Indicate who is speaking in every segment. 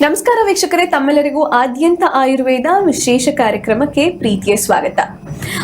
Speaker 1: ನಮಸ್ಕಾರ ವೀಕ್ಷಕರೇ ತಮ್ಮೆಲ್ಲರಿಗೂ ಆದ್ಯಂತ ಆಯುರ್ವೇದ ವಿಶೇಷ ಕಾರ್ಯಕ್ರಮಕ್ಕೆ ಪ್ರೀತಿಯ ಸ್ವಾಗತ.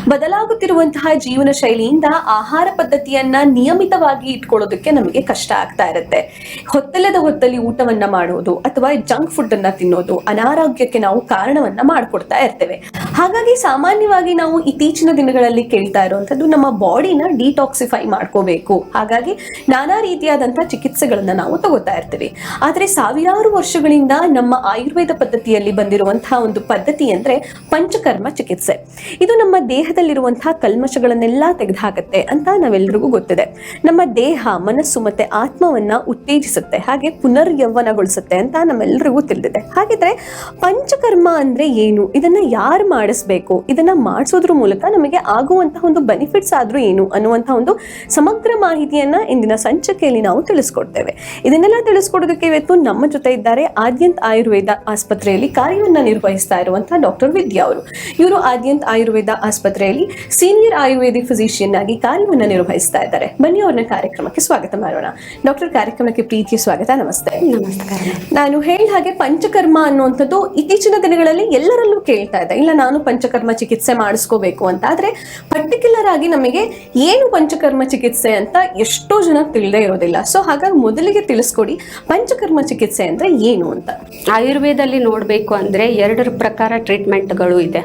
Speaker 1: ಬದಲಾಗುತ್ತಿರುವಂತಹ ಜೀವನ ಶೈಲಿಯಿಂದ ಆಹಾರ ಪದ್ಧತಿಯನ್ನ ನಿಯಮಿತವಾಗಿ ಇಟ್ಕೊಳ್ಳೋದಕ್ಕೆ ನಮಗೆ ಕಷ್ಟ ಆಗ್ತಾ ಇರುತ್ತೆ. ಹೊತ್ತಲ್ಲದ ಹೊತ್ತಲ್ಲಿ ಊಟವನ್ನ ಮಾಡುವುದು ಅಥವಾ ಜಂಕ್ ಫುಡ್ ಅನ್ನ ತಿನ್ನೋದು ಅನಾರೋಗ್ಯಕ್ಕೆ ನಾವು ಕಾರಣವನ್ನ ಮಾಡ್ಕೊಡ್ತಾ ಇರ್ತೇವೆ. ಹಾಗಾಗಿ ಸಾಮಾನ್ಯವಾಗಿ ನಾವು ಇತ್ತೀಚಿನ ದಿನಗಳಲ್ಲಿ ಕೇಳ್ತಾ ಇರುವಂತದ್ದು ನಮ್ಮ ಬಾಡಿನ ಡಿಟಾಕ್ಸಿಫೈ ಮಾಡ್ಕೋಬೇಕು. ಹಾಗಾಗಿ ನಾನಾ ರೀತಿಯಾದಂತಹ ಚಿಕಿತ್ಸೆಗಳನ್ನ ನಾವು ತಗೋತಾ ಇರ್ತೀವಿ. ಆದ್ರೆ ಸಾವಿರಾರು ವರ್ಷಗಳಿಂದ ನಮ್ಮ ಆಯುರ್ವೇದ ಪದ್ಧತಿಯಲ್ಲಿ ಬಂದಿರುವಂತಹ ಒಂದು ಪದ್ಧತಿ ಅಂದ್ರೆ ಪಂಚಕರ್ಮ ಚಿಕಿತ್ಸೆ. ಇದು ನಮ್ಮ ದೇಹದಲ್ಲಿರುವಂತಹ ಕಲ್ಮಶಗಳನ್ನೆಲ್ಲ ತೆಗೆದುಹಾಕತ್ತೆ ಅಂತ ನಾವೆಲ್ಲರಿಗೂ ಗೊತ್ತಿದೆ. ನಮ್ಮ ದೇಹ, ಮನಸ್ಸು ಮತ್ತೆ ಆತ್ಮವನ್ನ ಉತ್ತೇಜಿಸುತ್ತೆ, ಹಾಗೆ ಪುನರ್ ಯೌವನಗೊಳಿಸುತ್ತೆ ಅಂತ ನಮ್ಮೆಲ್ಲರಿಗೂ ತಿಳಿದಿದೆ. ಹಾಗಿದ್ರೆ ಪಂಚಕರ್ಮ ಅಂದ್ರೆ ಏನು? ಇದನ್ನ ಯಾರು ಮಾಡಿಸ್ಬೇಕು? ಇದನ್ನ ಮಾಡಿಸೋದ್ರ ಮೂಲಕ ನಮಗೆ ಆಗುವಂತಹ ಒಂದು ಬೆನಿಫಿಟ್ಸ್ ಆದ್ರೂ ಏನು? ಅನ್ನುವಂತಹ ಒಂದು ಸಮಗ್ರ ಮಾಹಿತಿಯನ್ನ ಇಂದಿನ ಸಂಚಿಕೆಯಲ್ಲಿ ನಾವು ತಿಳಿಸ್ಕೊಡ್ತೇವೆ. ಇದನ್ನೆಲ್ಲ ತಿಳಿಸ್ಕೊಡೋದಕ್ಕೆ ಇವತ್ತು ನಮ್ಮ ಜೊತೆ ಇದ್ದಾರೆ ಆದ್ಯಂತ್ ಆಯುರ್ವೇದ ಆಸ್ಪತ್ರೆಯಲ್ಲಿ ಕಾರ್ಯವನ್ನ ನಿರ್ವಹಿಸ್ತಾ ಇರುವಂತಹ ಡಾಕ್ಟರ್ ವಿದ್ಯಾ ಅವರು. ಇವರು ಆದ್ಯಂತ್ ಆಯುರ್ವೇದ ಆಸ್ಪತ್ರೆಯಲ್ಲಿ ಸೀನಿಯರ್ ಆಯುರ್ವೇದಿಕ್ ಫಿಸಿಷಿಯನ್ ಆಗಿ ಕಾರ್ಯವನ್ನು ನಿರ್ವಹಿಸ್ತಾ ಇದ್ದಾರೆ. ಬನ್ನಿ ಅವ್ರನ್ನ ಕಾರ್ಯಕ್ರಮಕ್ಕೆ ಸ್ವಾಗತ ಮಾಡೋಣ. ಡಾಕ್ಟರ್ ಕಾರ್ಯಕ್ರಮಕ್ಕೆ ಪ್ರೀತಿಯ ಸ್ವಾಗತ ನಮಸ್ತೆ.
Speaker 2: ನಮಸ್ಕಾರ.
Speaker 1: ನಾನು ಹೇಳಿದ ಹಾಗೆ ಪಂಚಕರ್ಮ ಅನ್ನುವಂಥದ್ದು ಇತ್ತೀಚಿನ ದಿನಗಳಲ್ಲಿ ಎಲ್ಲರಲ್ಲೂ ಕೇಳ್ತಾ ಇದೆ. ಇಲ್ಲ ನಾನು ಪಂಚಕರ್ಮ ಚಿಕಿತ್ಸೆ ಮಾಡಿಸ್ಕೋಬೇಕು ಅಂತ ಆದ್ರೆ ಪರ್ಟಿಕ್ಯುಲರ್ ಆಗಿ ನಮಗೆ ಏನು ಪಂಚಕರ್ಮ ಚಿಕಿತ್ಸೆ ಅಂತ ಎಷ್ಟೋ ಜನ ತಿಳಿದೇ ಇರೋದಿಲ್ಲ. ಸೊ ಹಾಗಾಗಿ ಮೊದಲಿಗೆ ತಿಳಿಸ್ಕೊಡಿ ಪಂಚಕರ್ಮ ಚಿಕಿತ್ಸೆ ಅಂದ್ರೆ ಏನು ಅಂತ?
Speaker 2: ಆಯುರ್ವೇದಲ್ಲಿ ನೋಡ್ಬೇಕು ಅಂದ್ರೆ ಎರಡರ ಪ್ರಕಾರ ಟ್ರೀಟ್ಮೆಂಟ್ಗಳು ಇದೆ.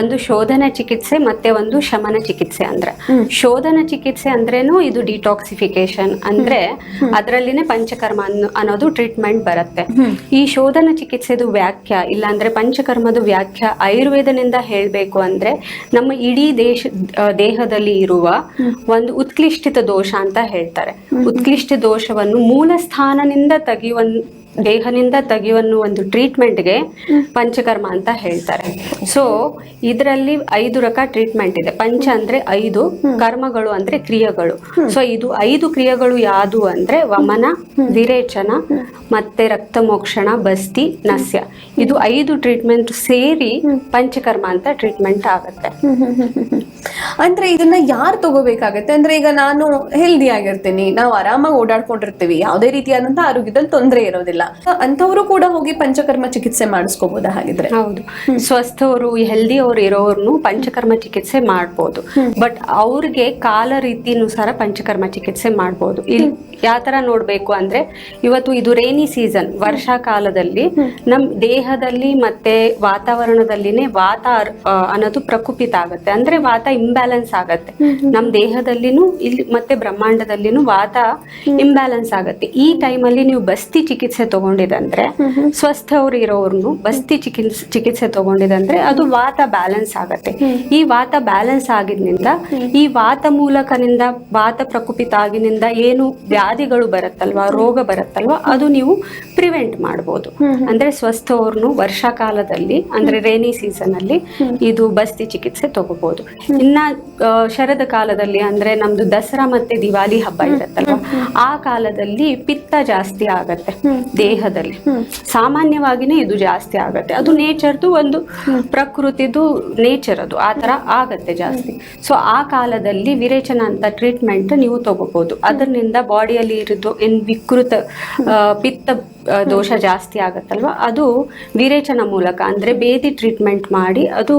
Speaker 2: ಒಂದು ಶೋಧನಾ ಚಿಕಿತ್ಸೆ ಮತ್ತೆ ಒಂದು ಶಮನ ಚಿಕಿತ್ಸೆ ಅಂದ್ರೆ. ಶೋಧನ ಚಿಕಿತ್ಸೆ ಅಂದ್ರೇನು ಇದು ಡಿಟಾಕ್ಸಿಫಿಕೇಶನ್ ಅಂದ್ರೆ ಅದರಲ್ಲಿನೇ ಪಂಚಕರ್ಮ ಅನ್ನೋ- ಅನ್ನೋದು ಟ್ರೀಟ್ಮೆಂಟ್ ಬರುತ್ತೆ. ಈ ಶೋಧನ ಚಿಕಿತ್ಸೆದು ವ್ಯಾಖ್ಯ ಇಲ್ಲ ಅಂದ್ರೆ ಪಂಚಕರ್ಮದ ವ್ಯಾಖ್ಯ ಆಯುರ್ವೇದನಿಂದ ಹೇಳ್ಬೇಕು ಅಂದ್ರೆ ನಮ್ಮ ಇಡೀ ದೇಶ ದೇಹದಲ್ಲಿ ಇರುವ ಒಂದು ಉತ್ಕೃಷ್ಟಿತ ದೋಷ ಅಂತ ಹೇಳ್ತಾರೆ. ಉತ್ಕೃಷ್ಟ ದೋಷವನ್ನು ಮೂಲ ಸ್ಥಾನದಿಂದ ತೆಗೆಯುವ ದೇಹದಿಂದ ತೆಗೆಯುವನ್ನು ಒಂದು ಟ್ರೀಟ್ಮೆಂಟ್ಗೆ ಪಂಚಕರ್ಮ ಅಂತ ಹೇಳ್ತಾರೆ. ಸೊ ಇದರಲ್ಲಿ ಐದು ರಕ ಟ್ರೀಟ್ಮೆಂಟ್ ಇದೆ. ಪಂಚ ಅಂದ್ರೆ ಐದು ಕರ್ಮಗಳು ಅಂದ್ರೆ ಕ್ರಿಯೆಗಳು. ಸೊ ಇದು ಐದು ಕ್ರಿಯೆಗಳು ಯಾವುದು ಅಂದ್ರೆ ವಮನ ವಿರೇಚನ ಮತ್ತೆ ರಕ್ತ ಮೋಕ್ಷಣ ಬಸ್ತಿ ನಸ್ಯ. ಇದು ಐದು ಟ್ರೀಟ್ಮೆಂಟ್ ಸೇರಿ ಪಂಚಕರ್ಮ ಅಂತ ಟ್ರೀಟ್ಮೆಂಟ್ ಆಗುತ್ತೆ.
Speaker 1: ಅಂದ್ರೆ ಇದನ್ನ ಯಾರು ತಗೋಬೇಕಾಗತ್ತೆ? ಅಂದ್ರೆ ಈಗ ನಾನು ಹೆಲ್ದಿ ಆಗಿರ್ತೀನಿ. ನಾವು ಆರಾಮಾಗಿ ಓಡಾಡ್ಕೊಂಡಿರ್ತೀವಿ. ಯಾವುದೇ ರೀತಿಯಾದಂತಹ ಆರೋಗ್ಯದಲ್ಲಿ ತೊಂದರೆ ಇರೋದಿಲ್ಲ. ಅಂತವರು ಕೂಡ ಹೋಗಿ ಪಂಚಕರ್ಮ ಚಿಕಿತ್ಸೆ ಮಾಡಿಸ್ಕೋಬಹುದಾ ಹಾಗಿದ್ರೆ?
Speaker 2: ಹೌದು. ಸ್ವಸ್ಥವರು ಹೆಲ್ದಿ ಅವ್ರು ಇರೋರ್ನು ಪಂಚಕರ್ಮ ಚಿಕಿತ್ಸೆ ಮಾಡ್ಬೋದು. ಬಟ್ ಅವ್ರಿಗೆ ಕಾಲ ರೀತಿನುಸಾರ ಪಂಚಕರ್ಮ ಚಿಕಿತ್ಸೆ ಮಾಡ್ಬೋದು. ಇಲ್ಲಿ ಯಾವ ತರ ನೋಡ್ಬೇಕು ಅಂದ್ರೆ ಇವತ್ತು ಇದು ರೇನಿ ಸೀಸನ್ ವರ್ಷಾ ಕಾಲದಲ್ಲಿ ನಮ್ ದೇಹದಲ್ಲಿ ಮತ್ತೆ ವಾತಾವರಣದಲ್ಲಿನೇ ವಾತ ಅನ್ನೋದು ಪ್ರಕುಪಿತ ಆಗುತ್ತೆ. ಅಂದ್ರೆ ವಾತ ಇಂಬ್ಯಾಲೆನ್ಸ್ ಆಗತ್ತೆ. ನಮ್ ದೇಹದಲ್ಲಿನೂ ಇಲ್ಲಿ ಮತ್ತೆ ಬ್ರಹ್ಮಾಂಡದಲ್ಲಿನೂ ವಾತ ಇಂಬ್ಯಾಲೆನ್ಸ್ ಆಗತ್ತೆ. ಈ ಟೈಮಲ್ಲಿ ನೀವು ಬಸ್ತಿ ಚಿಕಿತ್ಸೆ ತಗೊಂಡಿದಂದ್ರೆ ಸ್ವಸ್ಥವ್ರು ಇರೋರ್ನು ಬಸ್ತಿ ಚಿಕಿತ್ಸೆ ಚಿಕಿತ್ಸೆ ತಗೊಂಡಿದಂದ್ರೆ ಅದು ವಾತ ಬ್ಯಾಲೆನ್ಸ್ ಆಗತ್ತೆ. ಈ ವಾತ ಬ್ಯಾಲೆನ್ಸ್ ಆಗಿದ್ನಿಂದ ಈ ವಾತ ಮೂಲಕನಿಂದ ವಾತ ಪ್ರಕುಪಿತ ಆಗಿನಿಂದ ಏನು ವ್ಯಾಧಿಗಳು ಬರುತ್ತಲ್ವಾ ರೋಗ ಬರುತ್ತಲ್ವಾ ಅದು ನೀವು ಪ್ರಿವೆಂಟ್ ಮಾಡ್ಬೋದು. ಅಂದ್ರೆ ಸ್ವಸ್ಥವ್ರನ್ನು ವರ್ಷಾಕಾಲದಲ್ಲಿ ಅಂದ್ರೆ ರೇನಿ ಸೀಸನ್ ಅಲ್ಲಿ ಇದು ಬಸ್ತಿ ಚಿಕಿತ್ಸೆ ತಗೋಬಹುದು ಇನ್ನ ಶರದ ಕಾಲದಲ್ಲಿ ಅಂದ್ರೆ ನಮ್ದು ದಸರಾ ಮತ್ತೆ ದಿವಾಲಿ ಹಬ್ಬ ಇರುತ್ತಲ್ವಾ ಆ ಕಾಲದಲ್ಲಿ ಪಿತ್ತ ಜಾಸ್ತಿ ಆಗತ್ತೆ ದೇಹದಲ್ಲಿ. ಸಾಮಾನ್ಯವಾಗಿನೇ ಇದು ಜಾಸ್ತಿ ಆಗತ್ತೆ. ಅದು ನೇಚರ್ದು ಒಂದು ಪ್ರಕೃತಿದು ನೇಚರ್ ಅದು ಆ ತರ ಆಗತ್ತೆ ಜಾಸ್ತಿ. ಸೊ ಆ ಕಾಲದಲ್ಲಿ ವಿರೇಚನ ಅಂತ ಟ್ರೀಟ್ಮೆಂಟ್ ನೀವು ತಗೋಬಹುದು ಅದರಿಂದ ಬಾಡಿಯಲ್ಲಿ ಇರೋದು ಏನ್ ವಿಕೃತ ಪಿತ್ತ ದೋಷ ಜಾಸ್ತಿ ಆಗತ್ತಲ್ವಾ? ಅದು ವಿರೇಚನ ಮೂಲಕ ಅಂದ್ರೆ ಬೇದಿ ಟ್ರೀಟ್ಮೆಂಟ್ ಮಾಡಿ ಅದು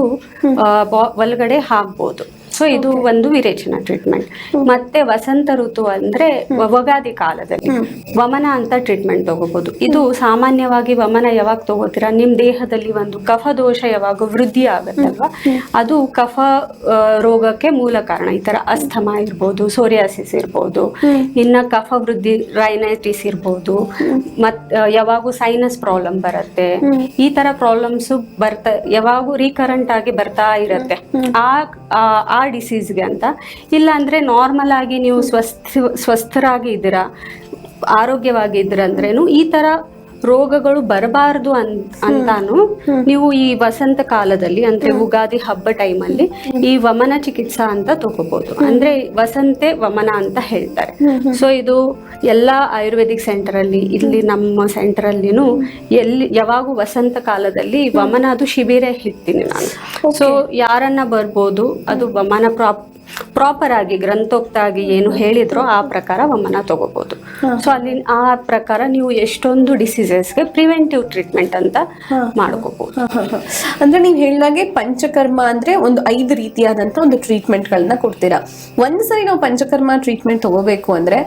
Speaker 2: ಒಳಗಡೆ ಹಾಕ್ಬೋದು. ಸೊ ಇದು ಒಂದು ವಿರೇಚನ ಟ್ರೀಟ್ಮೆಂಟ್ ಮತ್ತೆ ವಸಂತ ಋತು ಅಂದ್ರೆ ವಗಾದಿ ಕಾಲದಲ್ಲಿ. ವಮನ ಅಂತ ಟ್ರೀಟ್ಮೆಂಟ್ ತಗೋಬಹುದು ಇದು ಸಾಮಾನ್ಯವಾಗಿ ವಮನ ಯಾವಾಗ ತಗೋತೀರಾ? ನಿಮ್ ದೇಹದಲ್ಲಿ ಒಂದು ಕಫ ದೋಷ ಯಾವಾಗ ವೃದ್ಧಿ ಆಗುತ್ತಲ್ವಾ? ಅದು ಕಫ ರೋಗಕ್ಕೆ ಮೂಲ ಕಾರಣ. ಈ ತರ ಅಸ್ತಮಾ ಇರ್ಬೋದು ಸೋರಿಯಾಸಿಸ್ ಇರ್ಬೋದು ಇನ್ನ ಕಫ ವೃದ್ಧಿ ರೈನೈಟಿಸ್ ಇರ್ಬೋದು ಮತ್ ಯಾವಾಗ ಸೈನಸ್ ಪ್ರಾಬ್ಲಮ್ ಬರುತ್ತೆ. ಈ ತರ ಪ್ರಾಬ್ಲಮ್ಸ್ ಬರ್ತಾ ಯಾವಾಗೂ ರೀಕರೆಂಟ್ ಆಗಿ ಬರ್ತಾ ಇರತ್ತೆ. ಆ ಡಿಸೀಸ್ಗೆ ಅಂತ. ಇಲ್ಲ ಅಂದ್ರೆ ನಾರ್ಮಲ್ ಆಗಿ ನೀವು ಸ್ವಸ್ಥ ಸ್ವಸ್ಥರಾಗಿ ಇದ್ದೀರಾ ಆರೋಗ್ಯವಾಗಿ ಇದ್ದೀರಂದ್ರೇನು ಈ ತರ ರೋಗಗಳು ಬರಬಾರದು ಅಂತಾನು ನೀವು ಈ ವಸಂತ ಕಾಲದಲ್ಲಿ ಅಂದ್ರೆ ಉಗಾದಿ ಹಬ್ಬ ಟೈಮಲ್ಲಿ ಈ ವಮನ ಚಿಕಿತ್ಸಾ ಅಂತ ತಗೋಬಹುದು ಅಂದ್ರೆ ವಸಂತೆ ವಮನ ಅಂತ ಹೇಳ್ತಾರೆ. ಸೊ ಇದು ಎಲ್ಲಾ ಆಯುರ್ವೇದಿಕ್ ಸೆಂಟರ್ ಅಲ್ಲಿ ಇಲ್ಲಿ ನಮ್ಮ ಸೆಂಟರ್ ಅಲ್ಲಿನೂ ಎಲ್ಲಿ ಯಾವಾಗೂ ವಸಂತ ಕಾಲದಲ್ಲಿ ವಮನ ಅದು ಶಿಬಿರ ಇಡ್ತೀನಿ ನಾನು. ಸೊ ಯಾರನ್ನ ಬರ್ಬೋದು ಅದು ವಮನ ಪ್ರಾಪ್ ಪ್ರಾಪರ್ ಆಗಿ ಗ್ರಂಥೋಕ್ತಾಗಿ ಏನು ಹೇಳಿದ್ರೋ ಆ ಪ್ರಕಾರ ಒಮ್ಮನ ತಗೋಬಹುದು ಸೊ ಅಲ್ಲಿ ಆ ಪ್ರಕಾರ ನೀವು ಎಷ್ಟೊಂದು ಡಿಸೀಸಸ್ಗೆ ಪ್ರಿವೆಂಟಿವ್ ಟ್ರೀಟ್ಮೆಂಟ್ ಅಂತ ಮಾಡ್ಕೋಬಹುದು.
Speaker 1: ಅಂದ್ರೆ ನೀವು ಹೇಳಿದಾಗೆ ಪಂಚಕರ್ಮ ಅಂದ್ರೆ ಒಂದು ಐದು ರೀತಿಯಾದಂತ ಒಂದು ಟ್ರೀಟ್ಮೆಂಟ್ ಗಳನ್ನ ಕೊಡ್ತೀರಾ. ಒಂದ್ ಸರಿ ನಾವು ಪಂಚಕರ್ಮ ಟ್ರೀಟ್ಮೆಂಟ್ ತಗೋಬೇಕು ಅಂದ್ರೆ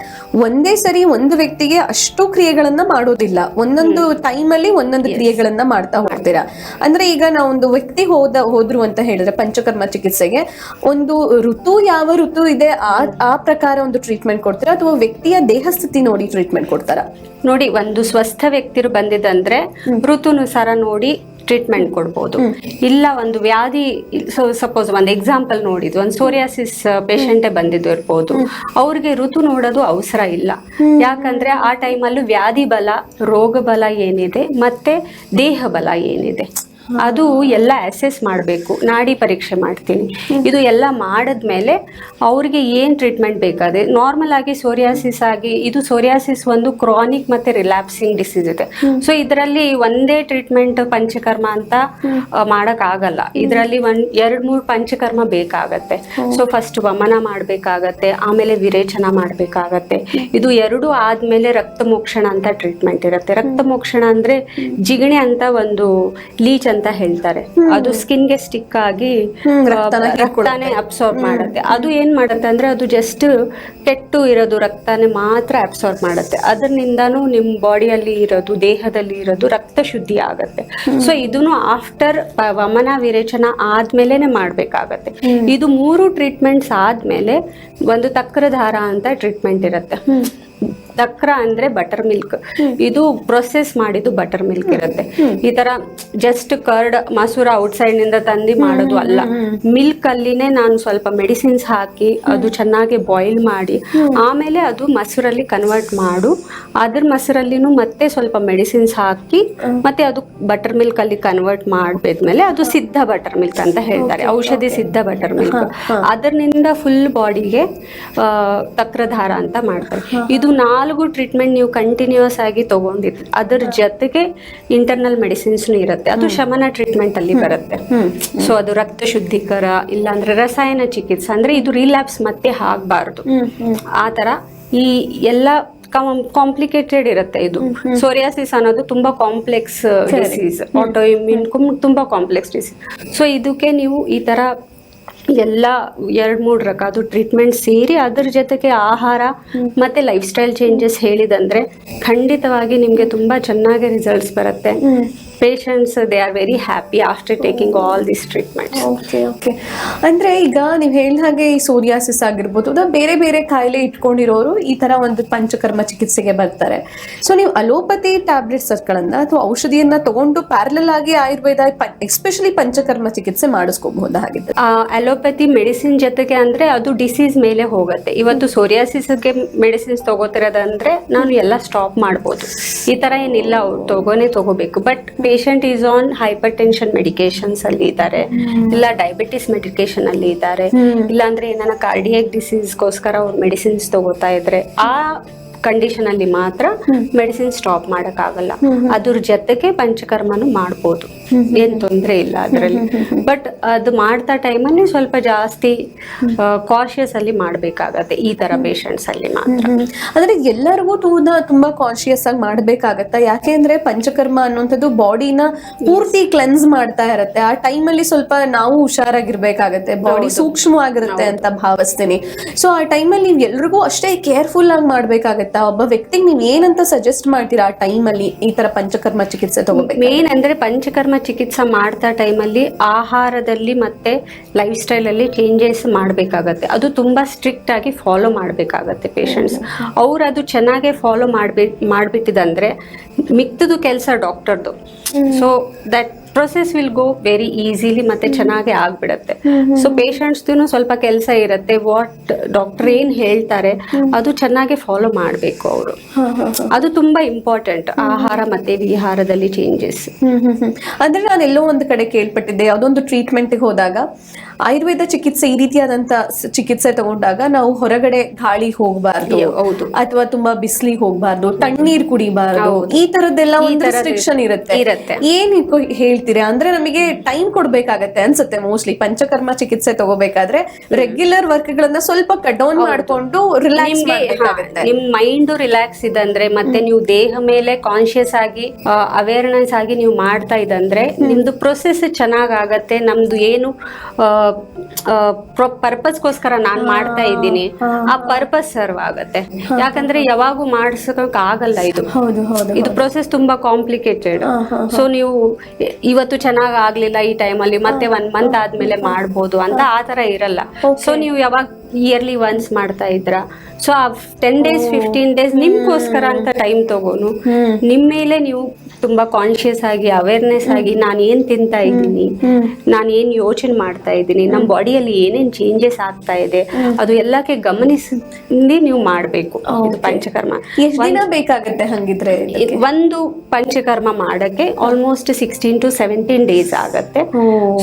Speaker 1: ಒಂದೇ ಸರಿ ಒಂದು ವ್ಯಕ್ತಿಗೆ ಅಷ್ಟು ಕ್ರಿಯೆಗಳನ್ನ ಮಾಡೋದಿಲ್ಲ. ಒಂದೊಂದು ಟೈಮ್ ಅಲ್ಲಿ ಒಂದೊಂದು ಕ್ರಿಯೆಗಳನ್ನ ಮಾಡ್ತಾ ಹೋಗ್ತೀರಾ. ಅಂದ್ರೆ ಈಗ ನಾವು ಒಂದು ವ್ಯಕ್ತಿ ಹೋದ ಹೋದ್ರು ಅಂತ ಹೇಳಿದ್ರೆ ಪಂಚಕರ್ಮ ಚಿಕಿತ್ಸೆಗೆ ಒಂದು ಋತು ಯಾವ ಋತು ಇದೆ ಆ ಆ ಪ್ರಕಾರ ಒಂದು ಟ್ರೀಟ್ಮೆಂಟ್ ಕೊಡ್ತೀರಾ? ಅಥವಾ ವ್ಯಕ್ತಿಯ ದೇಹ ಸ್ಥಿತಿ ನೋಡಿ ಟ್ರೀಟ್ಮೆಂಟ್ ಕೊಡ್ತಾರ?
Speaker 2: ನೋಡಿ ಒಂದು ಸ್ವಸ್ಥ ವ್ಯಕ್ತಿರು ಬಂದಿದಂದ್ರೆ ಋತುನುಸಾರ ನೋಡಿ ಟ್ರೀಟ್ಮೆಂಟ್ ಕೊಡ್ಬೋದು. ಇಲ್ಲ ಒಂದು ವ್ಯಾಧಿ ಸಪೋಸ್ ಒಂದು ಎಕ್ಸಾಂಪಲ್ ನೋಡಿದ್ವಿ ಒಂದು ಸೋರಿಯಾಸಿಸ್ ಪೇಷಂಟೇ ಬಂದಿದ್ದು ಇರ್ಬೋದು. ಅವ್ರಿಗೆ ಋತು ನೋಡೋದು ಅವಸರ ಇಲ್ಲ. ಯಾಕಂದ್ರೆ ಆ ಟೈಮಲ್ಲಿ ವ್ಯಾಧಿ ಬಲ ರೋಗ ಬಲ ಏನಿದೆ ಮತ್ತೆ ದೇಹ ಬಲ ಏನಿದೆ. ಅದು ಎಲ್ಲ ಅಸೆಸ್ ಮಾಡಬೇಕು. ನಾಡಿ ಪರೀಕ್ಷೆ ಮಾಡ್ತೀನಿ. ಇದು ಎಲ್ಲ ಮಾಡಿದ್ಮೇಲೆ ಅವ್ರಿಗೆ ಏನು ಟ್ರೀಟ್ಮೆಂಟ್ ಬೇಕಾದ್ರೆ ನಾರ್ಮಲ್ ಆಗಿ ಸೋರಿಯಾಸಿಸ್ ಆಗಿ ಇದು ಸೋರಿಯಾಸಿಸ್ ಒಂದು ಕ್ರಾನಿಕ್ ಮತ್ತೆ ರಿಲ್ಯಾಪ್ಸಿಂಗ್ ಡಿಸೀಸ್ ಇದೆ. ಸೊ ಇದರಲ್ಲಿ ಒಂದೇ ಟ್ರೀಟ್ಮೆಂಟ್ ಪಂಚಕರ್ಮ ಅಂತ ಮಾಡೋಕ್ಕಾಗಲ್ಲ. ಮಾಡಕ್ ಆಗಲ್ಲ ಇದರಲ್ಲಿ ಒಂದ್ ಎರಡ್ ಮೂರು ಪಂಚಕರ್ಮ ಬೇಕಾಗತ್ತೆ. ಸೊ ಫಸ್ಟ್ ವಮನ ಮಾಡಬೇಕಾಗತ್ತೆ ಆಮೇಲೆ ವಿರೇಚನ ಮಾಡಬೇಕಾಗತ್ತೆ. ಇದು ಎರಡು ಆದಮೇಲೆ ರಕ್ತ ಮೋಕ್ಷಣ ಅಂತ ಟ್ರೀಟ್ಮೆಂಟ್ ಇರುತ್ತೆ. ರಕ್ತ ಮೋಕ್ಷಣ ಅಂದ್ರೆ ಜಿಗಣೆ ಅಂತ ಒಂದು ಲೀಚ್ ಅಂತ ಹೇಳ್ತಾರೆ. ಅದು ಸ್ಕಿನ್ಗೆ ಸ್ಟಿಕ್ ಆಗಿ
Speaker 1: ರಕ್ತಾನೇ
Speaker 2: ಅಬ್ಸಾರ್ಬ್ ಮಾಡುತ್ತೆ. ಅದು ಏನ್ ಮಾಡುತ್ತೆ ಅಂದ್ರೆ ಅದು ಜಸ್ಟ್ ಕೆಟ್ಟು ಇರೋದು ರಕ್ತಾನೇ ಮಾತ್ರ ಅಬ್ಸಾರ್ಬ್ ಮಾಡುತ್ತೆ. ಅದರಿಂದಾನು ನಿಮ್ ಬಾಡಿಯಲ್ಲಿ ಇರೋದು ದೇಹದಲ್ಲಿ ಇರೋದು ರಕ್ತ ಶುದ್ಧಿ ಆಗತ್ತೆ. ಸೊ ಇದನ್ನು ಆಫ್ಟರ್ ವಮನ ವಿರೇಚನ ಆದ್ಮೇಲೆನೆ ಮಾಡ್ಬೇಕಾಗತ್ತೆ. ಇದು ಮೂರು ಟ್ರೀಟ್ಮೆಂಟ್ಸ್ ಆದ್ಮೇಲೆ ಒಂದು ತಕ್ರಧಾರ ಅಂತ ಟ್ರೀಟ್ಮೆಂಟ್ ಇರುತ್ತೆ. ತಕ್ರ ಅಂದ್ರೆ ಬಟರ್ ಮಿಲ್ಕ್ ಇದು ಪ್ರೊಸೆಸ್ ಮಾಡಿದ್ದು ಬಟರ್ ಮಿಲ್ಕ್ ಇರುತ್ತೆ. ಈ ತರ ಜಸ್ಟ್ ಕರ್ಡ್ ಮಸೂರ ಔಟ್ಸೈಡ್ನಿಂದ ತಂದು ಮಾಡೋದು ಅಲ್ಲ. ಮಿಲ್ಕ್ ಅಲ್ಲಿನೇ ನಾನು ಸ್ವಲ್ಪ ಮೆಡಿಸಿನ್ಸ್ ಹಾಕಿ ಅದು ಚೆನ್ನಾಗಿ ಬಾಯ್ಲ್ ಮಾಡಿ ಆಮೇಲೆ ಅದು ಮೊಸರಲ್ಲಿ ಕನ್ವರ್ಟ್ ಮಾಡು. ಅದ್ರ ಮೊಸರಲ್ಲಿನೂ ಮತ್ತೆ ಸ್ವಲ್ಪ ಮೆಡಿಸಿನ್ಸ್ ಹಾಕಿ ಮತ್ತೆ ಅದು ಬಟರ್ ಮಿಲ್ಕ್ ಅಲ್ಲಿ ಕನ್ವರ್ಟ್ ಮಾಡಿದ್ಮೇಲೆ ಅದು ಸಿದ್ಧ ಬಟರ್ ಮಿಲ್ಕ್ ಅಂತ ಹೇಳ್ತಾರೆ. ಔಷಧಿ ಸಿದ್ಧ ಬಟರ್ ಮಿಲ್ಕ್ ಅದರಿಂದ ಫುಲ್ ಬಾಡಿಗೆ ತಕ್ರಧಾರ ಅಂತ ಮಾಡ್ತಾರೆ. ಇದು ನಾಲ್ಕು ಟ್ರೀಟ್ಮೆಂಟ್ ನೀವು ಕಂಟಿನ್ಯೂಸ್ ಆಗಿ ತಗೊಂಡಿದ್ರೆ ಅದರ ಜೊತೆಗೆ ಇಂಟರ್ನಲ್ ಮೆಡಿಸಿನ್ಸ್ ಇರುತ್ತೆ. ಅದು ಶಮನ ಟ್ರೀಟ್ಮೆಂಟ್ ಅಲ್ಲಿ ಬರುತ್ತೆ. ಸೊ ಅದು ರಕ್ತ ಶುದ್ಧೀಕರ ಇಲ್ಲಾಂದ್ರೆ ರಸಾಯನ ಚಿಕಿತ್ಸೆ ಅಂದ್ರೆ ಇದು ರಿಲ್ಯಾಪ್ಸ್ ಮತ್ತೆ ಆಗ್ಬಾರ್ದು. ಆ ತರ ಈ ಎಲ್ಲ ಕಾಂಪ್ಲಿಕೇಟೆಡ್ ಇರುತ್ತೆ ಇದು. ಸೋರಿಯಾಸಿಸ್ ಅನ್ನೋದು ತುಂಬಾ ಕಾಂಪ್ಲೆಕ್ಸ್ ಡಿಸೀಸ್ ಆಟೋ ಇಮ್ಯೂನ್ ತುಂಬಾ ಕಾಂಪ್ಲೆಕ್ಸ್ ಡಿಸೀಸ್ ಸೊ ಇದಕ್ಕೆ ನೀವು ಈ ತರ ಎಲ್ಲ ಎರಡ್ ಮೂರು ರಕಾದು ಟ್ರೀಟ್ಮೆಂಟ್ ಸೇರಿ ಅದ್ರ ಜೊತೆಗೆ ಆಹಾರ ಮತ್ತೆ ಲೈಫ್ ಸ್ಟೈಲ್ ಚೇಂಜಸ್ ಹೇಳಿದಂದ್ರೆ ಖಂಡಿತವಾಗಿ ನಿಮ್ಗೆ ತುಂಬಾ ಚೆನ್ನಾಗಿ ರಿಸಲ್ಟ್ಸ್ ಬರುತ್ತೆ. Patients they are very happy after taking all this treatment
Speaker 1: okay okay ಅಂದ್ರೆ ಈಗ ನೀವು ಹೇಳಿದ ಹಾಗೆ ಈ ಸೋರಿಯಾಸಿಸ್ ಆಗಿರ್ಬೋದು ಅಥವಾ ಬೇರೆ ಬೇರೆ ಕಾಯಿಲೆ ಇಟ್ಕೊಂಡಿರೋರು ಈ ತರ ಒಂದು ಪಂಚಕರ್ಮ ಚಿಕಿತ್ಸೆಗೆ ಬರ್ತಾರೆ. ಸೊ ನೀವು ಅಲೋಪತಿ ಟ್ಯಾಬ್ಲೆಟ್ಸ್ ಗಳನ್ನ ಅಥವಾ ಔಷಧಿಯನ್ನ ತಗೊಂಡು ಪ್ಯಾರಲಲ್ ಆಗಿ ಆಯುರ್ವೇದ ಎಸ್ಪೆಷಲಿ ಪಂಚಕರ್ಮ ಚಿಕಿತ್ಸೆ ಮಾಡಿಸ್ಕೋಬಹುದಾ
Speaker 2: ಅಲೋಪತಿ ಮೆಡಿಸಿನ್ ಜೊತೆಗೆ ಅಂದ್ರೆ ಅದು ಡಿಸೀಸ್ ಮೇಲೆ ಹೋಗುತ್ತೆ. ಇವತ್ತು ಸೋರಿಯಾಸಿಸ್ಗೆ ಮೆಡಿಸಿನ್ಸ್ ತಗೋತಿರೋದಂದ್ರೆ ನಾನು ಎಲ್ಲ ಸ್ಟಾಪ್ ಮಾಡ್ಬೋದು. ಈ ತರ ಏನಿಲ್ಲ ಅವ್ರು ತಗೋನೇ ತಗೋಬೇಕು. But patient is on hypertension medications ಅಲ್ಲಿ ಇದ್ದಾರೆ. ಇಲ್ಲ ಡಯಾಬಿಟಿಸ್ ಮೆಡಿಕೇಶನ್ ಅಲ್ಲಿ ಇದ್ದಾರೆ. ಇಲ್ಲ ಅಂದ್ರೆ ಕಾರ್ಡಿಯಕ್ ಡಿಸೀಸ್ಗೋಸ್ಕರ ಅವ್ರು ಮೆಡಿಸಿನ್ಸ್ ತಗೋತಾ ಇದ್ರೆ ಆ ಕಂಡೀಷನ್ ಅಲ್ಲಿ ಮಾತ್ರ ಮೆಡಿಸಿನ್ ಸ್ಟಾಪ್ ಆಗಲ್ಲ ಅದ್ರ ಜೊತೆಗೆ ಪಂಚಕರ್ಮನು ಮಾಡ್ಬೋದು. ಏನ್ ತೊಂದರೆ ಇಲ್ಲ ಅದರಲ್ಲಿ. ಬಟ್ ಅದು ಮಾಡ್ತಾ ಟೈಮಲ್ಲಿ ಸ್ವಲ್ಪ ಜಾಸ್ತಿ ಕಾಶಿಯಸ್ ಅಲ್ಲಿ ಮಾಡ್ಬೇಕಾಗತ್ತೆ ಈ ತರ ಪೇಷಂಟ್ಸ್ ಅಲ್ಲಿ ಮಾತ್ರ.
Speaker 1: ಅಂದ್ರೆ ಎಲ್ಲರಿಗೂ ತೂನ ತುಂಬಾ ಕಾನ್ಶಿಯಸ್ ಆಗಿ ಮಾಡ್ಬೇಕಾಗತ್ತೆ. ಯಾಕೆ ಅಂದ್ರೆ ಪಂಚಕರ್ಮ ಅನ್ನುವಂಥದ್ದು ಬಾಡಿನ ಪೂರ್ತಿ ಕ್ಲೆನ್ಸ್ ಮಾಡ್ತಾ ಇರತ್ತೆ. ಆ ಟೈಮಲ್ಲಿ ಸ್ವಲ್ಪ ನಾವು ಹುಷಾರಾಗಿರ್ಬೇಕಾಗತ್ತೆ. ಬಾಡಿ ಸೂಕ್ಷ್ಮವಾಗಿರುತ್ತೆ ಅಂತ ಭಾವಿಸ್ತೀನಿ. ಸೊ ಆ ಟೈಮಲ್ಲಿ ನೀವು ಎಲ್ರಿಗೂ ಅಷ್ಟೇ ಕೇರ್ಫುಲ್ ಆಗಿ ಮಾಡ್ಬೇಕಾಗತ್ತಾ? ಒಬ್ಬ ವ್ಯಕ್ತಿಗೆ ನೀವು ಏನಂತ ಸಜೆಸ್ಟ್ ಮಾಡ್ತೀರಾ ಆ ಟೈಮಲ್ಲಿ ಈ ತರ ಪಂಚಕರ್ಮ ಚಿಕಿತ್ಸೆ ತಗೋಬೇಕು
Speaker 2: ಮೇನ್ ಅಂದ್ರೆ ಪಂಚಕರ್ಮ ಚಿಕಿತ್ಸೆ ಮಾಡ್ತಾ ಟೈಮಲ್ಲಿ ಆಹಾರದಲ್ಲಿ ಮತ್ತೆ ಲೈಫ್ ಸ್ಟೈಲಲ್ಲಿ ಚೇಂಜಸ್ ಮಾಡಬೇಕಾಗತ್ತೆ. ಅದು ತುಂಬಾ ಸ್ಟ್ರಿಕ್ಟ್ ಆಗಿ ಫಾಲೋ ಮಾಡಬೇಕಾಗತ್ತೆ ಪೇಷಂಟ್ಸ್. ಅವ್ರು ಅದು ಚೆನ್ನಾಗಿ ಫಾಲೋ ಮಾಡ್ಬಿ ಮಾಡಿಬಿಟ್ಟಿದಂದರೆ ಮಿಕ್ತದು ಕೆಲಸ ಡಾಕ್ಟರ್ದು. So that process will go very easily ಮತ್ತೆ ಚೆನ್ನಾಗಿ ಆಗ್ಬಿಡತ್ತೆ. ಸೊ ಪೇಷಂಟ್ಸ್ದು ಸ್ವಲ್ಪ ಕೆಲಸ ಇರುತ್ತೆ. ವಾಟ್ ಡಾಕ್ಟರ್ ಏನ್ ಹೇಳ್ತಾರೆ ಅದು ಚೆನ್ನಾಗಿ ಫಾಲೋ ಮಾಡಬೇಕು ಅವರು. ಅದು ತುಂಬಾ ಇಂಪಾರ್ಟೆಂಟ್ ಆಹಾರ ಮತ್ತೆ ವಿಹಾರದಲ್ಲಿ ಚೇಂಜಸ್
Speaker 1: ಅಂದ್ರೆ ನಾನು ಎಲ್ಲೋ ಒಂದು ಕಡೆ ಕೇಳ್ಪಟ್ಟಿದ್ದೆ. ಯಾವ್ದೊಂದು ಟ್ರೀಟ್ಮೆಂಟ್ಗೆ ಹೋದಾಗ ಆಯುರ್ವೇದ ಚಿಕಿತ್ಸೆ ಈ ರೀತಿಯಾದಂತ ಚಿಕಿತ್ಸೆ ತಗೊಂಡಾಗ ನಾವು ಹೊರಗಡೆ ಗಾಳಿ ಹೋಗ್ಬಾರ್ದು.
Speaker 2: ಹೌದು.
Speaker 1: ಅಥವಾ ತುಂಬಾ ಬಿಸಿಲಿಗೆ ಹೋಗ್ಬಾರ್ದು ತಣ್ಣೀರ್ ಕುಡಿಬಾರ್ದು. ಈ ತರದ್ದೆಲ್ಲ ಒಂದು ರೆಸ್ಟ್ರಿಕ್ಷನ್ ಇರುತ್ತೆ.
Speaker 2: ಇರುತ್ತೆ.
Speaker 1: ಏನ್ ಹೇಳ್ತೀರಾ? ಅಂದ್ರೆ ನಮಗೆ ಟೈಮ್ ಕೊಡ್ಬೇಕಾಗತ್ತೆ ಅನ್ಸುತ್ತೆ ಮೋಸ್ಟ್ಲಿ ಪಂಚಕರ್ಮ ಚಿಕಿತ್ಸೆ ತಗೋಬೇಕಾದ್ರೆ ರೆಗ್ಯುಲರ್ ವರ್ಕ್ ಗಳನ್ನ ಸ್ವಲ್ಪ ಕಟ್ ಡೌನ್ ಮಾಡ್ಕೊಂಡು ರಿಲ್ಯಾಕ್ಸ್
Speaker 2: ನಿಮ್ ಮೈಂಡ್ ರಿಲ್ಯಾಕ್ಸ್ ಇದಂದ್ರೆ ಮತ್ತೆ ನೀವು ದೇಹ ಮೇಲೆ ಕಾನ್ಶಿಯಸ್ ಆಗಿ ಅವೇರ್ನೆಸ್ ಆಗಿ ನೀವು ಮಾಡ್ತಾ ಇದಂದ್ರೆ ನಿಮ್ದು ಪ್ರೊಸೆಸ್ ಚೆನ್ನಾಗ್ ಆಗತ್ತೆ ನಮ್ದು ಏನು ಪರ್ಪಸ್ಗೋಸ್ಕರ ನಾನ್ ಮಾಡ್ತಾ ಇದ್ದೀನಿ. ಆ ಪರ್ಪಸ್ ಸರ್ವ್ ಆಗತ್ತೆ. ಯಾಕಂದ್ರೆ ಯಾವಾಗೂ ಮಾಡಿಸೋಕ್ ಆಗಲ್ಲ ಇದು. ಇದು ಪ್ರೊಸೆಸ್ ತುಂಬಾ ಕಾಂಪ್ಲಿಕೇಟೆಡ್ ಸೊ ನೀವು ಇವತ್ತು ಚೆನ್ನಾಗ್ ಆಗ್ಲಿಲ್ಲ ಈ ಟೈಮಲ್ಲಿ ಮತ್ತೆ ಒನ್ ಮಂತ್ ಆದ್ಮೇಲೆ ಮಾಡ್ಬೋದು ಅಂತ ಆ ತರ ಇರಲ್ಲ. ಸೊ ನೀವು ಯಾವಾಗ ಇಯರ್ಲಿ ಒನ್ಸ್ ಮಾಡ್ತಾ ಇದ್ರ. ಸೊ ಆ ಟೆನ್ ಡೇಸ್ ಫಿಫ್ಟೀನ್ ಡೇಸ್ ನಿಮ್ಗೋಸ್ಕರ ಅಂತ ಟೈಮ್ ತಗೋನು. ನಿಮ್ ಮೇಲೆ ನೀವು ತುಂಬಾ ಕಾನ್ಶಿಯಸ್ ಆಗಿ ಅವೇರ್ನೆಸ್ ಆಗಿ ನಾನು ಏನ್ ತಿಂತಾ ಇದ್ದೀನಿ ನಾನು ಏನ್ ಯೋಚನೆ ಮಾಡ್ತಾ ಇದ್ದೀನಿ ನಮ್ಮ ಬಾಡಿಯಲ್ಲಿ ಏನೇನ್ ಚೇಂಜಸ್ ಆಗ್ತಾ ಇದೆ ಅದು ಎಲ್ಲಕ್ಕೆ ಗಮನಿಸಿ ನೀವು ಮಾಡಬೇಕು. ಇದು ಪಂಚಕರ್ಮ.
Speaker 1: ದಿನ ಬೇಕಾಗತ್ತೆ ಹಂಗಿದ್ರೆ
Speaker 2: ಒಂದು ಪಂಚಕರ್ಮ ಮಾಡಕ್ಕೆ almost sixteen to seventeen days ಆಗತ್ತೆ.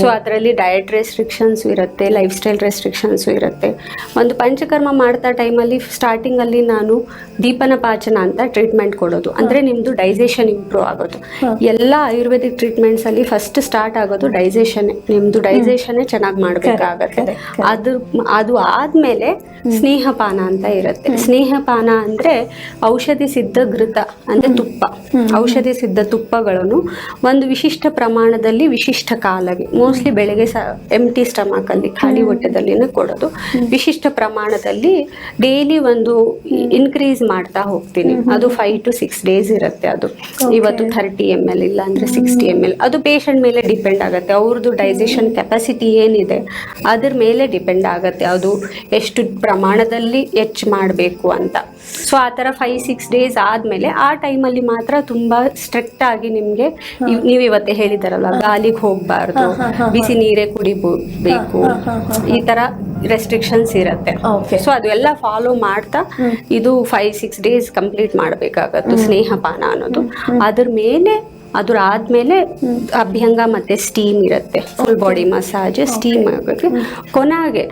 Speaker 2: ಸೊ ಅದರಲ್ಲಿ ಡಯಟ್ ರೆಸ್ಟ್ರಿಕ್ಷನ್ಸ್ ಇರುತ್ತೆ ಲೈಫ್ ಸ್ಟೈಲ್ ರೆಸ್ಟ್ರಿಕ್ಷನ್ಸ್ ಇರುತ್ತೆ. ಒಂದು ಪಂಚಕರ್ಮ ಮಾಡ್ತಾ ಟೈಮಲ್ಲಿ ಸ್ಟಾರ್ಟಿಂಗ್ ಅಲ್ಲಿ ನಾನು ದೀಪನ ಪಾಚನ ಅಂತ ಟ್ರೀಟ್ಮೆಂಟ್ ಕೊಡೋದು. ಅಂದ್ರೆ ನಿಮ್ಮದು ಡೈಜೆಷನ್ ಇಂಪ್ರೂವ್ ಆಗೋದು. ಎಲ್ಲ ಆಯುರ್ವೇದಿಕ್ ಟ್ರೀಟ್ಮೆಂಟ್ಸ್ ಅಲ್ಲಿ ಫಸ್ಟ್ ಸ್ಟಾರ್ಟ್ ಆಗೋದು ಡೈಜೆಷನ್ ನಿಮ್ಮದು ಡೈಜೆಷನ್ನೇ ಚೆನ್ನಾಗಿ ಮಾಡಬೇಕಾಗತ್ತೆ. ಅದು ಅದು ಆದಮೇಲೆ ಸ್ನೇಹಪಾನ ಅಂತ ಇರುತ್ತೆ. ಸ್ನೇಹಪಾನ ಅಂದ್ರೆ ಔಷಧಿ ಸಿದ್ಧ ಘೃತ ಅಂದ್ರೆ ತುಪ್ಪ. ಔಷಧಿ ಸಿದ್ಧ ತುಪ್ಪಗಳನ್ನು ಒಂದು ವಿಶಿಷ್ಟ ಪ್ರಮಾಣದಲ್ಲಿ ವಿಶಿಷ್ಟ ಕಾಲಗೆ ಮೋಸ್ಟ್ಲಿ ಬೆಳಗ್ಗೆ ಸ ಎಂಟಿ ಸ್ಟಮಕ್ ಅಲ್ಲಿ ಖಾಲಿ ಹೊಟ್ಟೆದಲ್ಲಿನೇ ಕೊಡೋದು. ವಿಶಿಷ್ಟ ಪ್ರಮಾಣದಲ್ಲಿ ಡೈಲಿ ಒಂದು ಇನ್ಕ್ರೀಸ್ ಮಾಡ್ತಾ ಹೋಗ್ತೀನಿ. ಅದು ಫೈವ್ ಟು ಸಿಕ್ಸ್ ಡೇಸ್ ಇರುತ್ತೆ ಅದು. ಇವತ್ತು ಥರ್ಟಿ ಎಂ ಎಲ್ ಇಲ್ಲ ಅಂದ್ರೆ ಸಿಕ್ಸ್ಟಿ ಎಂ ಎಲ್ ಅದು ಪೇಷಂಟ್ ಮೇಲೆ ಡಿಪೆಂಡ್ ಆಗುತ್ತೆ. ಅವ್ರದ್ದು ಡೈಜೆಷನ್ ಕೆಪಾಸಿಟಿ ಏನಿದೆ ಅದ್ರ ಮೇಲೆ ಡಿಪೆಂಡ್ ಆಗುತ್ತೆ. ಅದು ಎಷ್ಟು ಪ್ರಮಾಣದಲ್ಲಿ ಹೆಚ್ಚು ಮಾಡಬೇಕು ಅಂತ. ಸೊ ಆ ತರ ಫೈವ್ ಸಿಕ್ಸ್ ಡೇಸ್ ಆದ್ಮೇಲೆ ಆ ಟೈಮಲ್ಲಿ ಮಾತ್ರ ತುಂಬಾ ಸ್ಟ್ರಿಕ್ಟ್ ಆಗಿ ನಿಮಗೆ ನೀವು ಇವತ್ತೇ ಹೇಳಿದಾರಲ್ಲ ಗಾಲಿಗೆ ಹೋಗ್ಬಾರ್ದು ಬಿಸಿ ನೀರೇ ಕುಡಿಬೇಕು ಈ ಥರ ರೆಸ್ಟ್ರಿಕ್ಷನ್ಸ್ ಇರುತ್ತೆ. ಸೊ ಅದೆಲ್ಲ ಫಾಲೋ ಮಾಡ್ತಾ ಇದು ಫೈವ್ ಸಿಕ್ಸ್ ಡೇಸ್ ಕಂಪ್ಲೀಟ್ ಮಾಡಬೇಕಾಗತ್ತು ಸ್ನೇಹಪಾನ ಅನ್ನೋದು. ಅದ್ರ ಮೇಲೆ ಅದ್ರ ಆದ್ಮೇಲೆ ಅಭ್ಯಂಗ ಮತ್ತೆ ಸ್ಟೀಮ್ ಇರುತ್ತೆ. ಫುಲ್ ಬಾಡಿ ಮಸಾಜ್ ಸ್ಟೀಮ್ ಆಗೋಕ್ಕೆ ಕೊನೆಗೆ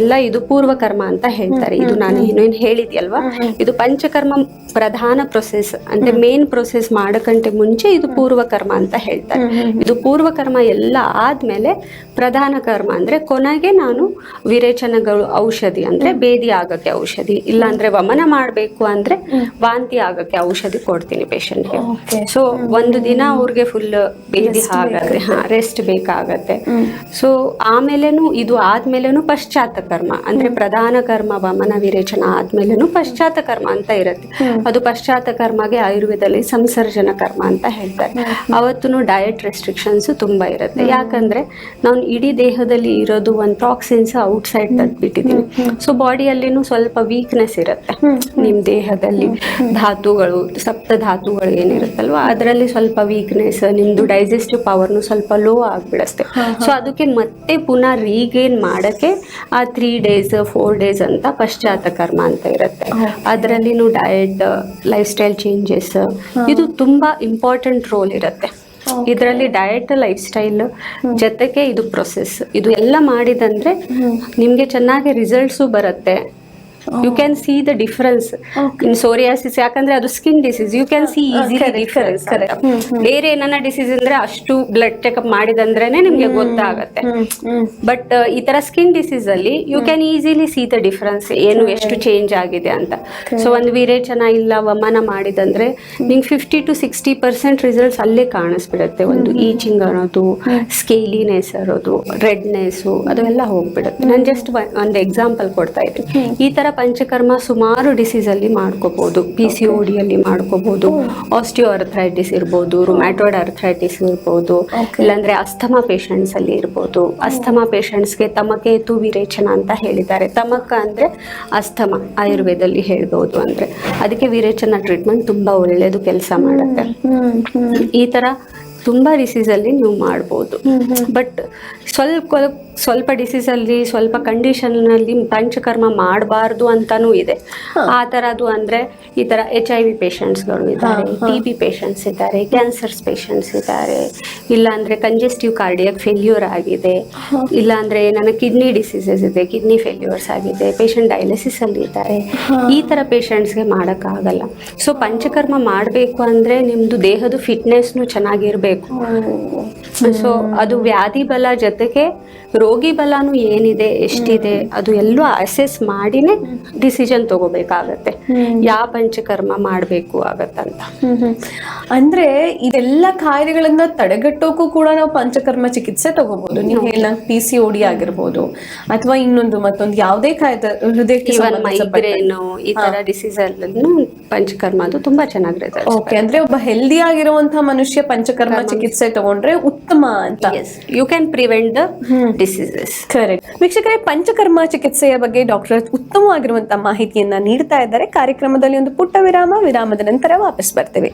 Speaker 2: ಎಲ್ಲ ಇದು ಪೂರ್ವಕರ್ಮ ಅಂತ ಹೇಳ್ತಾರೆ. ಇದು ನಾನು ಏನೇನು ಹೇಳಿದ್ಯಲ್ವಾ? ಇದು ಪಂಚಕರ್ಮ ಪ್ರಧಾನ ಪ್ರೊಸೆಸ್ ಅಂದ್ರೆ ಮೇನ್ ಪ್ರೊಸೆಸ್ ಮಾಡಕಂಟೆ ಮುಂಚೆ ಇದು ಪೂರ್ವಕರ್ಮ ಅಂತ ಹೇಳ್ತಾರೆ. ಇದು ಪೂರ್ವಕರ್ಮ ಎಲ್ಲ ಆದ್ಮೇಲೆ ಪ್ರಧಾನ ಕರ್ಮ ಅಂದ್ರೆ ಕೊನೆಗೆ ನಾನು ವಿರೇಚನಗಳು ಔಷಧಿ ಅಂದ್ರೆ ಬೇದಿ ಆಗಕ್ಕೆ ಔಷಧಿ. ಇಲ್ಲ ಅಂದ್ರೆ ವಮನ ಮಾಡಬೇಕು ಅಂದ್ರೆ ವಾಂತಿ ಆಗಕ್ಕೆ ಔಷಧಿ ಕೊಡ್ತೀನಿ ಪೇಷಂಟ್ಗೆ. ಸೊ ಒಂದು ದಿನ ಅವ್ರಿಗೆ ಫುಲ್ ಬೇದಿ ಆಗತ್ತೆ ಹಾ ರೆಸ್ಟ್ ಬೇಕಾಗತ್ತೆ. ಸೊ ಆಮೇಲೆನು ಇದು ಆದ್ಮೇಲೆನು ಪಶ್ಚಾತ್ತ ಕರ್ಮ. ಅಂದ್ರೆ ಪ್ರಧಾನ ಕರ್ಮ ವಮನ ವಿರೇಚನ ಆದ್ಮೇಲೆನು ಪಶ್ಚಾತ್ತ ಕರ್ಮ ಅಂತ ಇರುತ್ತೆ. ಅದು ಪಶ್ಚಾತ್ತ ಕರ್ಮಗೆ ಆಯುರ್ವೇದದಲ್ಲಿ ಸಂಸರ್ಜನ ಕರ್ಮ ಅಂತ ಹೇಳ್ತಾರೆ. ಅವತ್ತು ಡಯಟ್ ರೆಸ್ಟ್ರಿಕ್ಷನ್ಸ್ ತುಂಬಾ ಇರುತ್ತೆ. ಯಾಕಂದ್ರೆ ನಾವು ಇಡೀ ದೇಹದಲ್ಲಿ ಇರೋದು ಒಂದು ಟಾಕ್ಸಿನ್ಸ್ ಔಟ್ಸೈಡ್ ತಗ್ಬಿಟ್ಟಿದೀವಿ ಸೊ ಬಾಡಿಯಲ್ಲಿನೂ ಸ್ವಲ್ಪ ವೀಕ್ನೆಸ್ ಇರುತ್ತೆ. ನಿಮ್ ದೇಹದಲ್ಲಿ ಧಾತುಗಳು ಸಪ್ತ ಧಾತುಗಳು ಏನಿರುತ್ತಲ್ವಾ ಅದರಲ್ಲಿ ಸ್ವಲ್ಪ ವೀಕ್ನೆಸ್ ನಿಮ್ದು ಡೈಜೆಸ್ಟಿವ್ ಪವರ್ನು ಸ್ವಲ್ಪ ಲೋ ಆಗ್ಬಿಡುತ್ತೆ. ಸೊ ಅದಕ್ಕೆ ಮತ್ತೆ ಪುನಃ ರೀಗೇನ್ ಮಾಡಕ್ಕೆ ಆ ತ್ರೀ ಡೇಸ್ ಫೋರ್ ಡೇಸ್ ಅಂತ ಪಶ್ಚಾತ್ತ ಕರ್ಮ ಅಂತ ಇರುತ್ತೆ. ಅದರಲ್ಲಿ ಡಯಟ್ ಲೈಫ್ ಸ್ಟೈಲ್ ಚೇಂಜಸ್ ಇದು ತುಂಬಾ ಇಂಪಾರ್ಟೆಂಟ್ ರೋಲ್ ಇರುತ್ತೆ. ಇದರಲ್ಲಿ ಡಯಟ್ ಲೈಫ್ ಸ್ಟೈಲ್ ಜೊತೆಗೆ ಇದು ಪ್ರೊಸೆಸ್ ಇದು ಎಲ್ಲ ಮಾಡಿದಂದ್ರೆ ನಿಮ್ಗೆ ಚೆನ್ನಾಗಿ ರಿಸಲ್ಟ್ಸು ಬರುತ್ತೆ. You can see the difference in psoriasis ಯಾಕಂದ್ರೆ ಅದು skin disease you can see
Speaker 1: easy
Speaker 2: difference ಬೇರೆ ಏನನ್ನ ಡಿಸೀಸ್ ಅಂದ್ರೆ ಅಷ್ಟು ಬ್ಲಡ್ ಚೆಕಪ್ ಮಾಡಿದಂದ್ರೇನೆ ನಿಮ್ಗೆ ಗೊತ್ತಾಗತ್ತೆ. ಬಟ್ ಈ ತರ ಸ್ಕಿನ್ ಡಿಸೀಸ್ ಅಲ್ಲಿ you can easily see the difference ಏನು ಎಷ್ಟು ಚೇಂಜ್ ಆಗಿದೆ ಅಂತ. ಸೊ ಒಂದು ವಿರೇಚನ ಇಲ್ಲ ವಮನ ಮಾಡಿದಂದ್ರೆ ನಿಂಗೆ fifty to sixty percent results ಅಲ್ಲೇ ಕಾಣಿಸ್ಬಿಡುತ್ತೆ. ಒಂದು ಈಚಿಂಗ್ ಅನ್ನೋದು ಸ್ಕೇಲಿನೆಸ್ ಅನ್ನೋದು ರೆಡ್ನೆಸ್ ಅದೆಲ್ಲ ಹೋಗ್ಬಿಡುತ್ತೆ. ನಾನು ಜಸ್ಟ್ ಒಂದು ಎಕ್ಸಾಂಪಲ್ ಕೊಡ್ತಾ ಇದ್ದೀನಿ ಈ ತರ ಪಂಚಕರ್ಮ ಸುಮಾರು ಡಿಸೀಸ್ ಅಲ್ಲಿ ಮಾಡ್ಕೋಬಹುದು ಪಿ ಸಿ ಓ ಡಿಯಲ್ಲಿ ಮಾಡ್ಕೋಬಹುದು ಆಸ್ಟಿಯೋ ಅರ್ಥ್ರೈಟಿಸ್ ಇರ್ಬೋದು ರೊಮ್ಯಾಟೋಡ್ ಅರ್ಥ್ರೈಟಿಸ್ ಇರ್ಬೋದು ಇಲ್ಲಾಂದ್ರೆ ಅಸ್ಥಮಾ ಪೇಷಂಟ್ಸ್ ಅಲ್ಲಿ ಇರ್ಬೋದು. ಅಸ್ಥಮಾ ಪೇಷಂಟ್ಸ್ಗೆ ತಮಕೇತು ವಿರೇಚನ ಅಂತ ಹೇಳಿದ್ದಾರೆ. ತಮಕ ಅಂದ್ರೆ ಅಸ್ಥಮ ಆಯುರ್ವೇದಲ್ಲಿ ಹೇಳ್ಬೋದು ಅಂದ್ರೆ. ಅದಕ್ಕೆ ವಿರೇಚನ ಟ್ರೀಟ್ಮೆಂಟ್ ತುಂಬಾ ಒಳ್ಳೆಯದು ಕೆಲಸ ಮಾಡುತ್ತೆ. ಈ ತರ ತುಂಬಾ ಡಿಸೀಸ್ ಅಲ್ಲಿ ನೀವು ಮಾಡ್ಬೋದು. ಬಟ್ ಸ್ವಲ್ಪ ಸ್ವಲ್ಪ ಡಿಸೀಸ್ ಅಲ್ಲಿ ಸ್ವಲ್ಪ ಕಂಡೀಷನ್ ಅಲ್ಲಿ ಪಂಚಕರ್ಮ ಮಾಡಬಾರ್ದು ಅಂತಾನೂ ಇದೆ. ಆ ಅದು ಅಂದ್ರೆ ಈ ತರ ಎಚ್ ಐ ವಿ ಗಳು ಇದ್ದಾರೆ ಟಿ ಬಿ ಪೇಷಂಟ್ಸ್ ಇದ್ದಾರೆ ಕ್ಯಾನ್ಸರ್ಸ್ ಪೇಷಂಟ್ಸ್ ಇದ್ದಾರೆ. ಇಲ್ಲ ಅಂದ್ರೆ ಕಂಜೆಸ್ಟಿವ್ ಕಾರ್ಡಿಯಕ್ ಫೇಲ್ಯೂರ್ ಆಗಿದೆ. ಇಲ್ಲ ಅಂದ್ರೆ ನನ್ನ ಕಿಡ್ನಿ ಡಿಸೀಸಸ್ ಇದೆ ಕಿಡ್ನಿ ಫೇಲ್ಯೂರ್ಸ್ ಆಗಿದೆ ಪೇಷಂಟ್ ಡಯಾಲಿಸಿಸ್ ಅಲ್ಲಿ ಇದ್ದಾರೆ. ಈ ತರ ಪೇಷಂಟ್ಸ್ಗೆ ಮಾಡೋಕ್ಕಾಗಲ್ಲ. ಸೊ ಪಂಚಕರ್ಮ ಮಾಡಬೇಕು ಅಂದ್ರೆ ನಿಮ್ದು ದೇಹದ ಫಿಟ್ನೆಸ್ನು ಚೆನ್ನಾಗಿರ್ಬೇಕು. ಸೊ ಅದು ವ್ಯಾಧಿ ಬಲ ಜೊತೆಗೆ ರೋಗಿ ಬಲನು ಏನಿದೆ ಎಷ್ಟಿದೆ ಅದು ಎಲ್ಲೂ ಅಸೆಸ್ ಮಾಡಿನೇ ಡಿಸಿಷನ್ ತಗೋಬೇಕಾಗತ್ತೆ. ಯಾವ ಪಂಚಕರ್ಮ ಮಾಡಬೇಕು ಆಗತ್ತಂತ.
Speaker 1: ಅಂದ್ರೆ ಇದೆಲ್ಲ ಕಾಯಿಲೆಗಳನ್ನ ತಡೆಗಟ್ಟೋಕು ಕೂಡ ನಾವು ಪಂಚಕರ್ಮ ಚಿಕಿತ್ಸೆ ತಗೋಬಹುದು ನೀವು ಹೇಳ ಪಿ ಸಿ ಓಡಿ ಆಗಿರ್ಬೋದು. ಅಥವಾ ಇನ್ನೊಂದು ಮತ್ತೊಂದು ಯಾವುದೇ ಕಾಯಿಲೆ ಹೃದಯಕ್ಕೆ
Speaker 2: ಇವನ್
Speaker 1: ಸಂಬಂಧಪಟ್ಟ
Speaker 2: ಮೈಗ್ರೇನ್ ಈ ತರ ಡಿಸೀಸ್ ಅಲ್ಲೂ ಪಂಚಕರ್ಮ ಅದು ತುಂಬಾ ಚೆನ್ನಾಗಿರುತ್ತೆ
Speaker 1: ಓಕೆ ಅಂದ್ರೆ ಒಬ್ಬ ಹೆಲ್ದಿ ಆಗಿರುವಂತಹ ಮನುಷ್ಯ ಪಂಚಕರ್ಮ ಚಿಕಿತ್ಸೆ ತಗೊಂಡ್ರೆ ಉತ್ತಮ ಅಂತ.
Speaker 2: You can prevent the diseases
Speaker 1: correct ವೀಕ್ಷಕರೇ ಪಂಚಕರ್ಮ ಚಿಕಿತ್ಸೆಯ ಬಗ್ಗೆ ಡಾಕ್ಟರ್ ಉತ್ತಮವಾಗಿರುವಂತಹ ಮಾಹಿತಿಯನ್ನ ನೀಡ್ತಾ ಇದ್ದಾರೆ. ಕಾರ್ಯಕ್ರಮದಲ್ಲಿ ಒಂದು ಪುಟ್ಟ ವಿರಾಮ ವಿರಾಮದ ನಂತರ ವಾಪಸ್ ಬರ್ತೇವೆ.